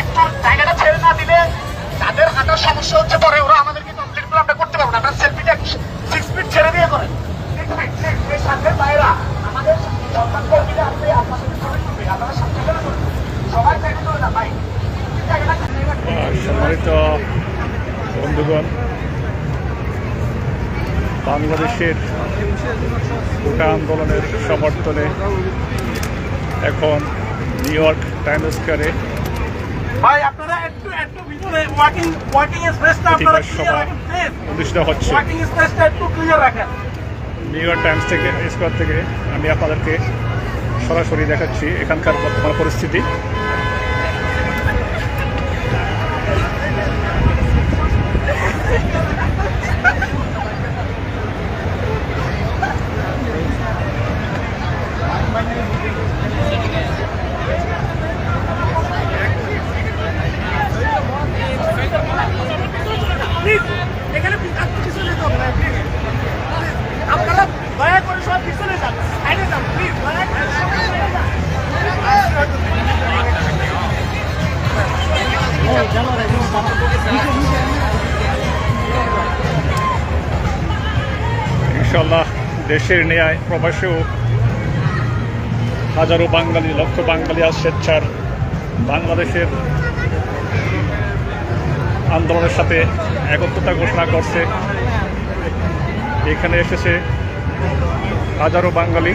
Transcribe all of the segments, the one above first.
একটু জায়গাটা ছেড়ে না দিলে তাদের হাঁটার সমস্যা হচ্ছে পরে ওরা আমাদেরকে কমপ্লিট করে আমরা করতে পারব না। আপনার সেলফিটা সিক্স ফিট ছেড়ে দিয়ে করেন। সিক্স বাইরা সবাই বন্ধুগণ, বাংলাদেশের গোটা আন্দোলনের সমর্থনে এখন নিউ ইয়র্ক টাইম স্কোয়ারে ভাই আপনারা একটু একটু ভিতরে ওয়াকিং ওয়াকিং স্পেসটা আপনারা ক্লিয়ার রাখেন প্লিজ হচ্ছে ওয়াকিং স্পেসটা একটু ক্লিয়ার রাখেন। নিউ ইয়র্ক টাইমস থেকে স্কোয়ার থেকে আমি আপনাদেরকে সরাসরি দেখাচ্ছি এখানকার বর্তমান পরিস্থিতি। ইনশাল্লাহ দেশের ন্যায় প্রবাসেও হাজারো বাঙালি, লক্ষ বাঙালি আজ স্বেচ্ছার বাংলাদেশের আন্দোলনের সাথে একত্রতা ঘোষণা করছে। এখানে এসেছে হাজারো বাঙালি।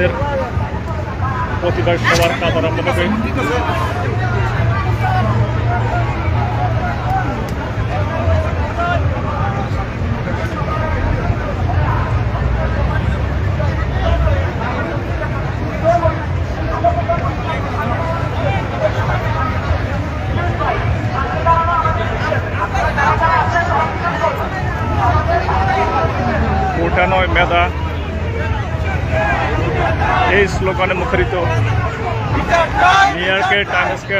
আমাদের প্রতিবাদ সবার কাজ আরম্ভ ये श्लोक ने मुखरित तो नियर के टाइम के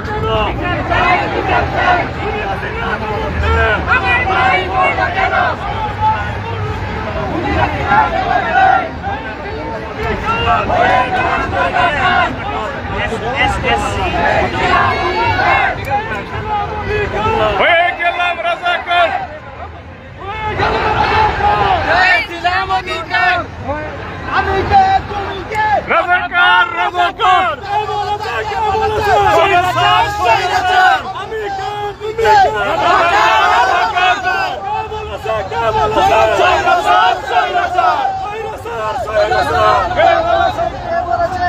বিচার কে বলেছে? কে বলেছে?